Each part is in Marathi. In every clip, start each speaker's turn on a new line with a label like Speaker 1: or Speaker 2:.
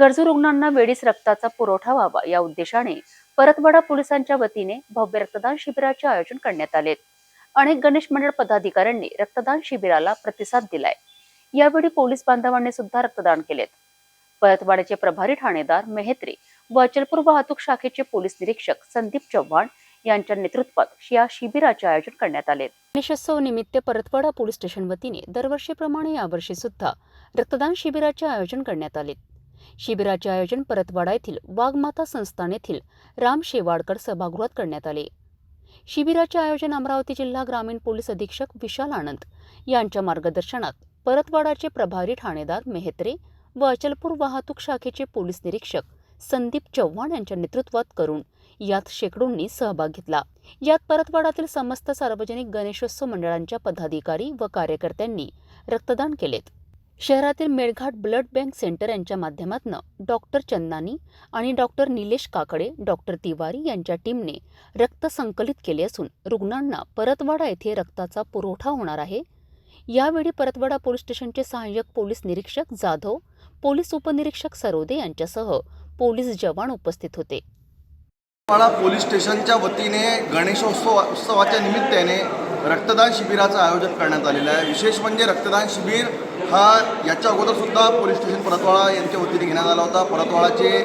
Speaker 1: गरजू रुग्णांना वेळीच रक्ताचा पुरवठा व्हावा या उद्देशाने परतवाडा पोलिसांच्या वतीने भव्य रक्तदान शिबिराचे आयोजन करण्यात आले. अनेक गणेश मंडळ पदाधिकाऱ्यांनी रक्तदान शिबिराला प्रतिसाद दिलाय. यावेळी पोलीस बांधवांनी सुद्धा रक्तदान केलेत. परतवाड्याचे प्रभारी ठाणेदार मेहत्रे व अचलपूर वाहतूक शाखेचे पोलीस निरीक्षक संदीप चव्हाण यांच्या नेतृत्वात या शिबिराचे आयोजन करण्यात आले. गणेशोत्सव निमित्त परतवाडा पोलीस स्टेशन वतीने दरवर्षीप्रमाणे यावर्षी सुद्धा रक्तदान शिबिराचे आयोजन करण्यात आले. शिबिराचे आयोजन परतवाडा येथील वाघमाता संस्थान येथील राम शेवाडकर सभागृहात करण्यात आले. शिबिराचे आयोजन अमरावती जिल्हा ग्रामीण पोलीस अधीक्षक विशाल आनंद यांच्या मार्गदर्शनात परतवाडाचे प्रभारी ठाणेदार मेहत्रे व अचलपूर वाहतूक शाखेचे पोलीस निरीक्षक संदीप चव्हाण यांच्या नेतृत्वात करून यात शेकडोंनी सहभाग घेतला. यात परतवाडातील समस्त सार्वजनिक गणेशोत्सव मंडळांच्या पदाधिकारी व कार्यकर्त्यांनी रक्तदान केलेत. शहरातील मेळघाट ब्लड बँक सेंटर यांच्या माध्यमातून डॉक्टर चंदानी आणि डॉक्टर निलेश काकडे डॉक्टर तिवारी यांच्या टीमने रक्त संकलित केले असून रुग्णांना परतवाडा येथे रक्ताचा पुरवठा होणार आहे. यावेळी परतवाडा पोलीस स्टेशनचे सहाय्यक पोलीस निरीक्षक जाधव पोलीस उपनिरीक्षक सरोदे यांच्यासह पोलीस जवान उपस्थित होते.
Speaker 2: मला पोलीस स्टेशनच्या वतीने गणेशोत्सव उत्सवाच्या निमित्ताने रक्तदान शिबिराचं आयोजन करण्यात आलेलं आहे. विशेष म्हणजे रक्तदान शिबिर हा याच्या अगोदरसुद्धा पोलीस स्टेशन परतवाळा यांच्या वतीने घेण्यात आला होता. परतवाडाचे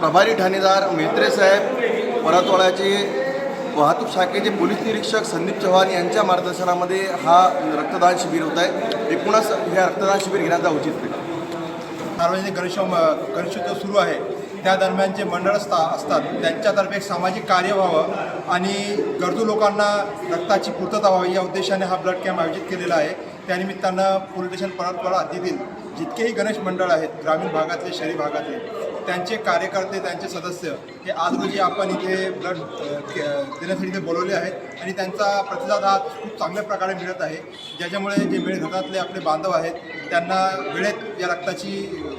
Speaker 2: प्रभारी ठाणेदार मेत्रे साहेब परतवाड्याचे वाहतूक शाखेचे पोलीस निरीक्षक संदीप चव्हाण यांच्या मार्गदर्शनामध्ये हा रक्तदान शिबिर होत आहे. एकूणच हे रक्तदान शिबिर घेण्याचा उचित
Speaker 3: सार्वजनिक गणेश गणेशोत्सव सुरू आहे. त्या दरम्यान जे मंडळ असता असतात त्यांच्यातर्फे एक सामाजिक कार्य व्हावं आणि गरजू लोकांना रक्ताची पूर्तता व्हावी या उद्देशाने हा ब्लड कॅम्प आयोजित केलेला आहे. त्यानिमित्तानं पोलीस स्टेशन परतवाडा हद्दीतील जितकेही गणेश मंडळ आहेत ग्रामीण भागातले शहरी भागातले त्यांचे कार्यकर्ते त्यांचे सदस्य हे आज रोजी आपण इथे ब्लड देण्यासाठी इथे बोलवले आहेत आणि त्यांचा प्रतिसाद हा खूप चांगल्या प्रकारे मिळत आहे. ज्याच्यामुळे जे मेळघाटातले आपले बांधव आहेत त्यांना वेळेत या रक्ताची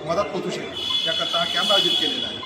Speaker 3: मदत पोचू शकेल. याकरता हा कॅम्प आयोजित केलेला आहे.